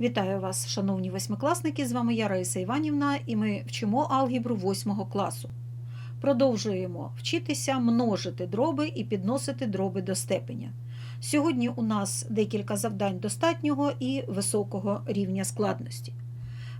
Вітаю вас, шановні восьмикласники! З вами я Раїса Іванівна, і ми вчимо алгебру 8 класу. Продовжуємо вчитися множити дроби і підносити дроби до степеня. Сьогодні у нас декілька завдань достатнього і високого рівня складності.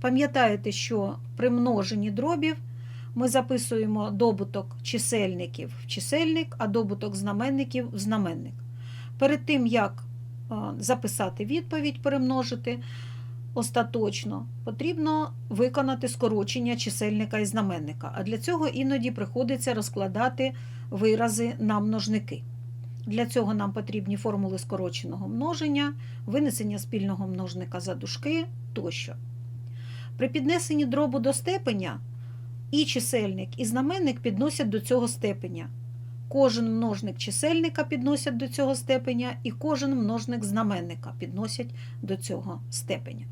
Пам'ятаєте, що при множенні дробів ми записуємо добуток чисельників в чисельник, а добуток знаменників в знаменник. Перед тим, як записати відповідь, перемножити остаточно, потрібно виконати скорочення чисельника і знаменника. А для цього іноді приходиться розкладати вирази на множники. Для цього нам потрібні формули скороченого множення, винесення спільного множника за дужки тощо. При піднесенні дробу до степеня і чисельник, і знаменник підносять до цього степеня. Кожен множник чисельника підносять до цього степеня, і кожен множник знаменника підносять до цього степеня.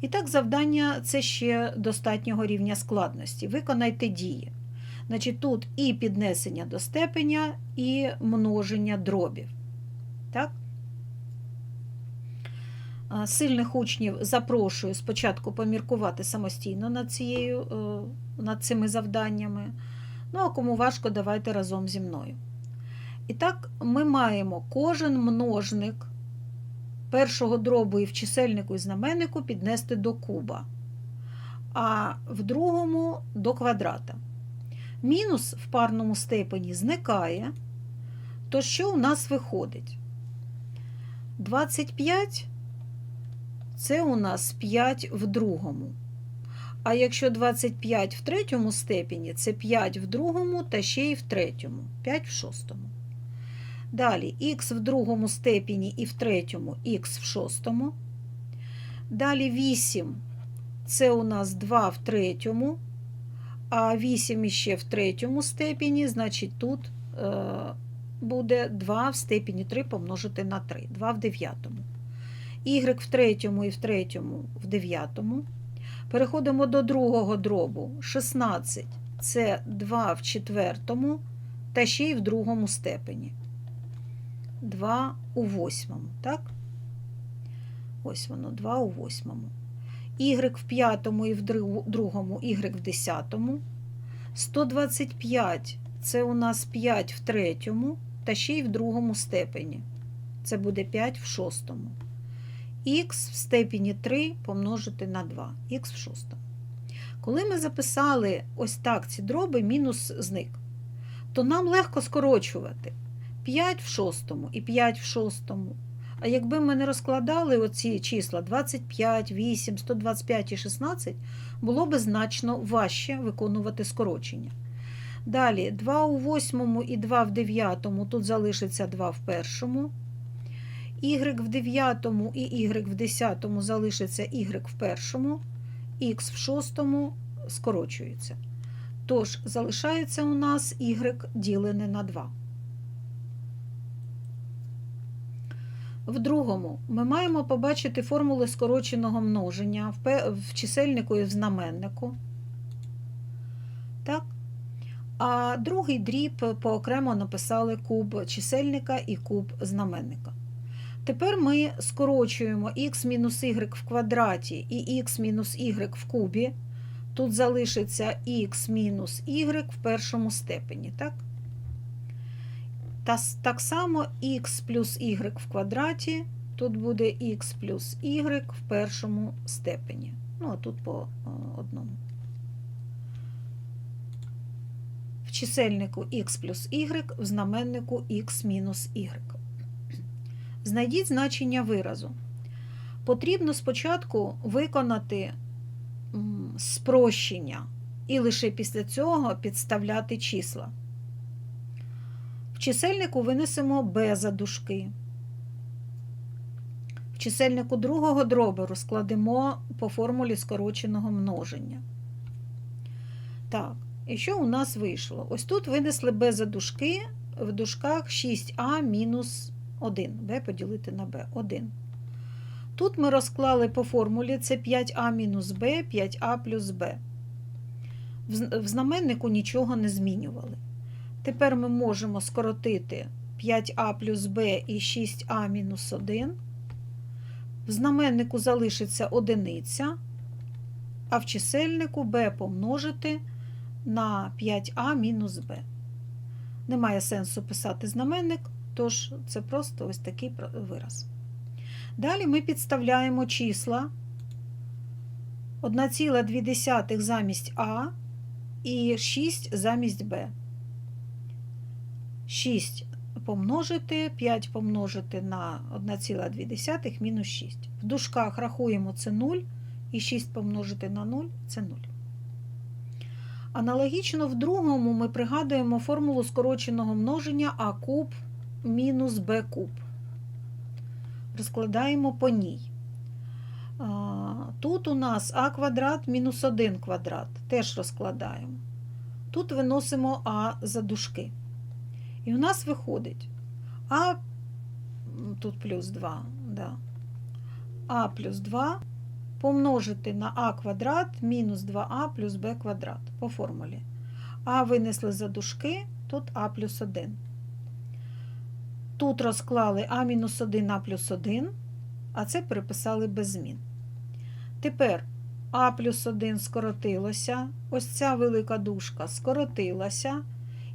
І так, завдання це ще достатнього рівня складності. Виконайте дії. Значить, тут і піднесення до степеня, і множення дробів. Так? Сильних учнів запрошую спочатку поміркувати самостійно над, цією, е, над цими завданнями. Ну, а кому важко, давайте разом зі мною. І так, ми маємо кожен множник першого дробу і в чисельнику і знаменнику піднести до куба, а в другому до квадрата. Мінус в парному степені зникає. То що у нас виходить? 25 це у нас 5 в другому. А якщо 25 в третьому степені, це 5 в другому та ще й в третьому, 5 в шостому. Далі х в другому степені і в третьому, х в шостому. Далі 8 це у нас 2 в третьому, а 8 іще в третьому степені, значить тут е, буде 2 в степені 3 помножити на 3, 2 в дев'ятому. Y в третьому і в третьому в дев'ятому. Переходимо до другого дробу. 16 це 2 в четвертому, та ще й в другому степені. 2 у восьмому, так? Ось воно, 2 у восьмому. Y в п'ятому і в другому, Y в десятому. 125 це у нас 5 в третьому, та ще й в другому степені. Це буде 5 в шостому. Х в степені 3 помножити на 2, х в шостому. Коли ми записали ось так ці дроби, мінус зник, то нам легко скорочувати 5 в шостому і 5 в шостому. А якби ми не розкладали оці числа 25, 8, 125 і 16, було би значно важче виконувати скорочення. Далі 2 у восьмому і 2 в дев'ятому, тут залишиться 2 в першому. Y в 9 і Y в 10 залишиться Y в першому, Х в шостому скорочується. Тож, залишається у нас Y ділене на 2. В другому ми маємо побачити формули скороченого множення в чисельнику і в знаменнику. Так? А другий дріб поокремо написали куб чисельника і куб знаменника. Тепер ми скорочуємо х-y в квадраті і х-y в кубі. Тут залишиться х-y в першому степені. Так Та, так само х плюс y в квадраті, тут буде х плюс y в першому степені. Ну, а тут по одному. В чисельнику х плюс y, в знаменнику х мінус y. Знайдіть значення виразу. Потрібно спочатку виконати спрощення і лише після цього підставляти числа. В чисельнику винесемо b за дужки. В чисельнику другого дробу розкладемо по формулі скороченого множення. Так, і що у нас вийшло? Ось тут винесли b за дужки, в дужках 6а мінус 1. b поділити на b. 1. Тут ми розклали по формулі це 5а мінус b, 5а плюс b. В знаменнику нічого не змінювали. Тепер ми можемо скоротити 5а плюс b і 6а мінус 1. В знаменнику залишиться одиниця, а в чисельнику b помножити на 5а мінус b. Немає сенсу писати знаменник, тож це просто ось такий вираз. Далі ми підставляємо числа 1,2 замість А і 6 замість Б. 6 помножити, 5 помножити на 1,2 мінус 6. В дужках рахуємо це 0, і 6 помножити на 0 це 0. Аналогічно в другому ми пригадуємо формулу скороченого множення А куб мінус Б куб. Розкладаємо по ній. Тут у нас а квадрат мінус 1 квадрат. Теж розкладаємо. Тут виносимо А за дужки. І у нас виходить А тут плюс 2, да. А плюс 2 помножити на А квадрат мінус 2а плюс Б квадрат по формулі. А винесли за дужки, тут А плюс 1. Тут розклали А мінус 1 А плюс 1, а це переписали без змін. Тепер А плюс 1 скоротилося, ось ця велика дужка скоротилася,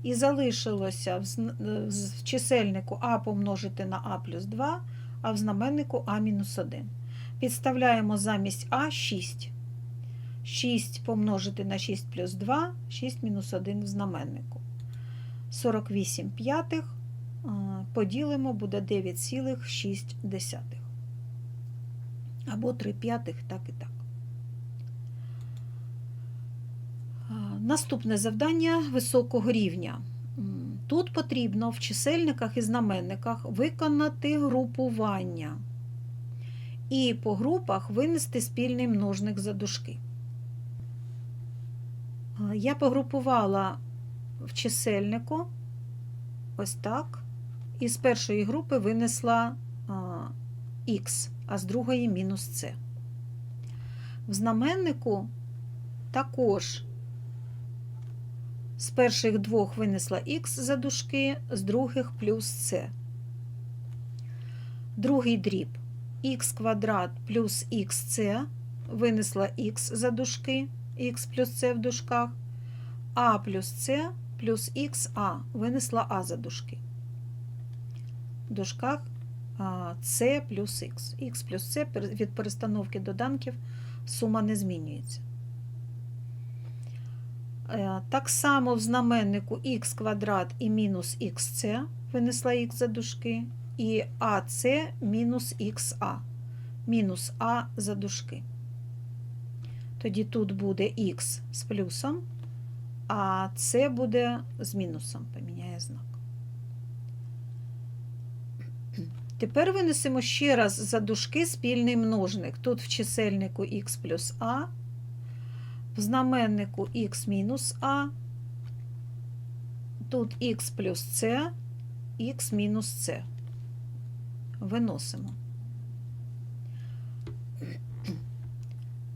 і залишилося в чисельнику А помножити на А плюс 2, а в знаменнику А мінус 1. Підставляємо замість А 6. 6 помножити на 6 плюс 2, 6 мінус 1 в знаменнику. 48 п'ятих поділимо, буде 9,6. Або 3 п'ятих, так і так. Наступне завдання високого рівня. Тут потрібно в чисельниках і знаменниках виконати групування і по групах винести спільний множник за дужки. Я погрупувала в чисельнику ось так, і з першої групи винесла х, а з другої мінус С. В знаменнику також з перших двох винесла х за дужки, з других плюс С. Другий дріб х квадрат плюс xc, винесла х за дужки, х плюс c в дужках, а плюс c плюс ха винесла а за дужки. Дужках c плюс х. х плюс c від перестановки доданків сума не змінюється. Е, так само в знаменнику х квадрат і мінус xc винесла х за дужки і АС мінус ХА, мінус А за дужки. Тоді тут буде Х з плюсом, а С буде з мінусом, поміняє знак. Тепер винесемо ще раз за дужки спільний множник. Тут в чисельнику х плюс А, в знаменнику х мінус А, тут х плюс С, х мінус С виносимо.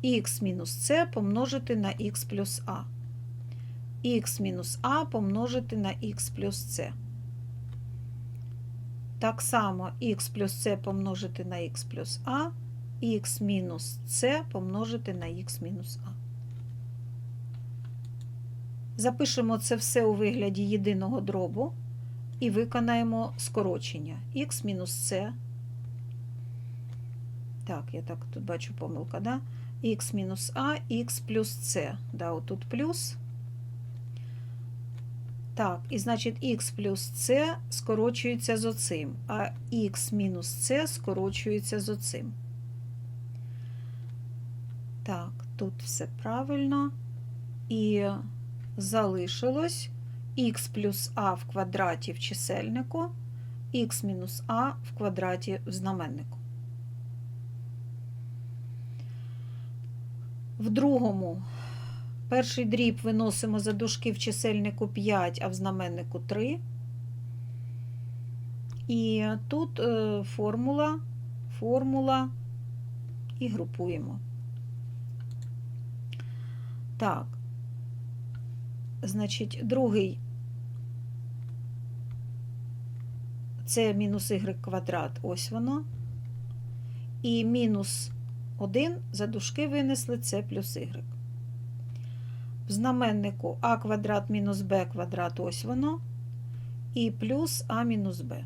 Х мінус С помножити на х плюс А. Х мінус А помножити на х плюс С. Так само х плюс С помножити на х плюс А, х мінус С помножити на х мінус А. Запишемо це все у вигляді єдиного дробу і виконаємо скорочення х мінус С. Так, я так тут бачу помилка, да? х мінус А, х плюс С. Да, отут плюс. Так, і значить х плюс С скорочується з оцим, а х мінус С скорочується з оцим. Так, тут все правильно. І залишилось х плюс а в квадраті в чисельнику, х мінус а в квадраті в знаменнику. В другому перший дріб виносимо за дужки в чисельнику 5, а в знаменнику 3. І тут е, формула, формула і групуємо. Так, значить, другий це мінус y квадрат, ось воно. І мінус 1 за дужки винесли С плюс Y. В знаменнику а квадрат мінус Б квадрат, ось воно, і плюс А мінус Б.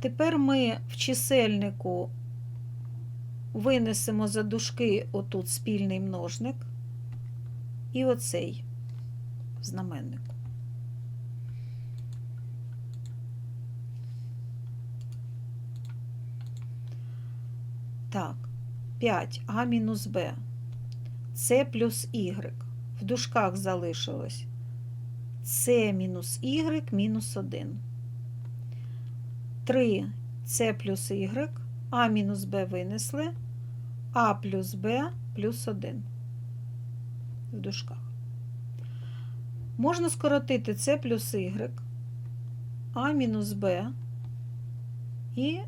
Тепер ми в чисельнику винесемо за дужки отут спільний множник і оцей в знаменнику. Так, 5а мінус Б. С плюс Y. В дужках залишилось. С мінус Y мінус 1. 3 С плюс Y, А мінус Б винесли, А плюс Б плюс 1 в дужках. Можна скоротити С плюс Y, А мінус Б. І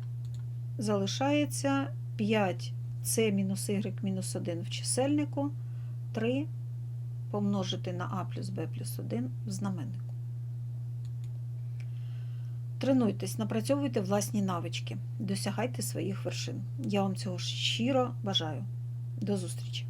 залишається 5 С мінус Y мінус 1 в чисельнику, 3 помножити на А плюс Б плюс 1 в знаменнику. Тренуйтесь, напрацьовуйте власні навички, досягайте своїх вершин. Я вам цього щиро бажаю. До зустрічі!